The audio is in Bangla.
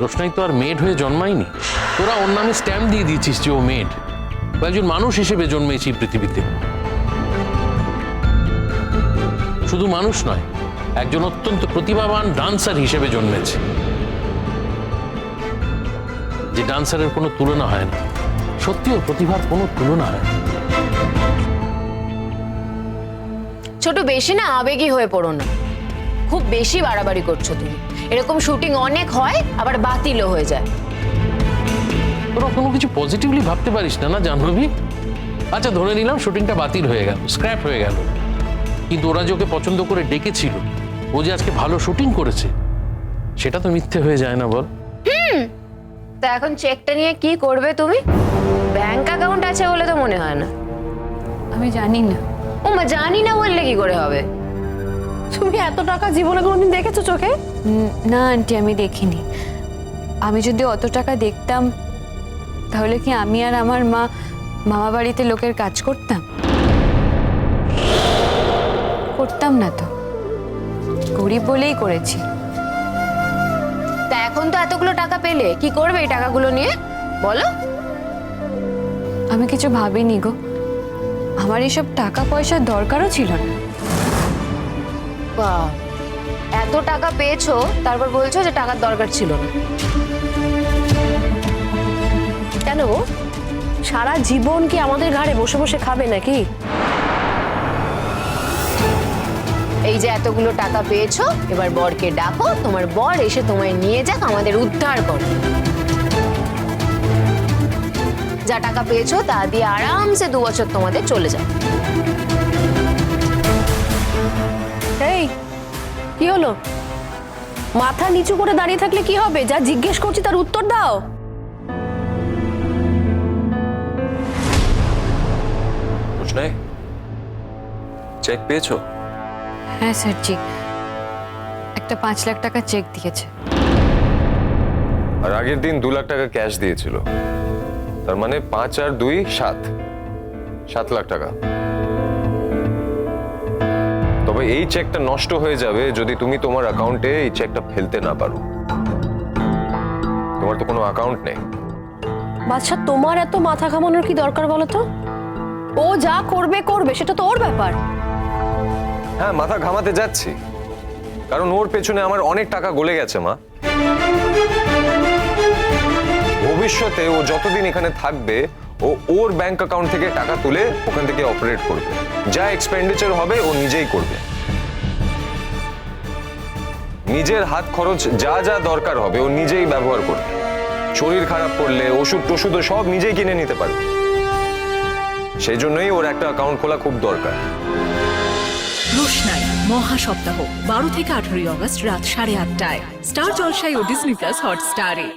রোশনাই তো আর মেড হয়ে জন্মায়নি। তোরা ওর নামে স্ট্যাম্প দিয়ে দিয়েছিস যে ও মেড ও একজন মানুষ হিসেবে জন্মেছি পৃথিবীতে। শুধু মানুষ নয়, একজন অত্যন্ত প্রতিভাবান ডান্সার হিসেবে জন্মেছে। যে ডান্সারের কোনো তুলনা হয় না। সত্যি ওর প্রতিভার কোনো তুলনা হয় ছোট বেশি না, আবেগী হয়ে পড়ো না। খুব বেশি বাড়াবাড়ি করছ তুমি। এরকম শুটিং অনেক হয় আবার বাতিলও হয়ে যায়। তোরা কোনো কিছু পজিটিভলি ভাবতে পারিস না না জাহ্নবী? আচ্ছা ধরে নিলাম শুটিংটা বাতিল হয়ে গেল স্ক্র্যাপ হয়ে গেল। কিন্তু ওরা যে ওকে পছন্দ করে ডেকেছিল ও যে আজকে ভালো শুটিং করেছে সেটা তো মিথ্যে হয়ে যায় না বল। তা এখন চেকটা নিয়ে কি করবে তুমি? ব্যাংক অ্যাকাউন্ট আছে বলে তো মনে হয় না। আমি জানি না। ও মা জানি না বললে কি করে হবে? তুমি এত টাকা জীবনে কোনোদিন দেখেছ চোখে? না আন্টি আমি দেখিনি। আমি যদি অত টাকা দেখতাম তাহলে কি আমি আর আমার মা মামা বাড়িতে লোকের কাজ করতাম? করতাম না তো। গরিব বলেই করেছি। তা এখন তো এতগুলো টাকা পেলে কি করবে এই টাকাগুলো নিয়ে? বলো। আমি কিছু ভাবিনি গো। আমার এসব টাকা পয়সার দরকারও ছিল না। বাহ, এত টাকা পেয়েছ তারপর বলছো যে টাকার দরকার ছিল না। কেন সারা জীবন কি আমাদের ঘাড়ে বসে বসে খাবে নাকি? এই যে এতগুলো টাকা পেয়েছ এবার বরকে ডাকো তোমার বর এসে তোমায় নিয়ে যাক আমাদের উদ্ধার করো। যা টাকা পেয়েছ তা দিয়ে আরামসে দু বছর তোমাদের চলে যাও এই কি হলো? মাথা নিচু করে দাঁড়িয়ে থাকলে কি হবে? যা জিজ্ঞেস করছি তার উত্তর দাও। রোশনাই চেক পেয়েছ? হ্যাঁ স্যারজি। একটা পাঁচ লাখ টাকা চেক দিয়েছে। আর আগের দিন দু লাখ টাকা ক্যাশ দিয়েছিল। তার মানে পাঁচ আর দুই সাত। সাত লাখ টাকা। তবে এই চেকটা নষ্ট হয়ে যাবে যদি তুমি তোমার অ্যাকাউন্টে এই চেকটা ফেলতে না পারো। তোমার তো কোনো অ্যাকাউন্ট নেই। বাদশা তোমার এত মাথা ঘামানোর কি দরকার বলো তো? ও যা করবে করবে সেটা তো ওর ব্যাপার। হ্যাঁ মাথা ঘামাতে যাচ্ছি। কারণ ওর পেছনে আমার অনেক টাকা গলে গেছে মা। ভবিষ্যতে ও যতদিন এখানে থাকবে, ও ওর ব্যাংক অ্যাকাউন্ট থেকে টাকা তুলে ওখান থেকে অপারেট করবে। যা এক্সপেন্ডিচার হবে, ও নিজেই করবে। নিজের হাত খরচ যা যা দরকার হবে, ও নিজেই ব্যবহার করবে। শরীর খারাপ করলে, ওষুধ টষুধও সব নিজেই কিনে নিতে পারবে। সেই জন্যই ওর একটা অ্যাকাউন্ট খোলা খুব দরকার। রোশনাই, মহা সপ্তাহ, বারো থেকে আঠারোই অগস্ট রাত সাড়ে আটটায়। স্টার জলসায় ও ডিজনি প্লাস হটস্টারে।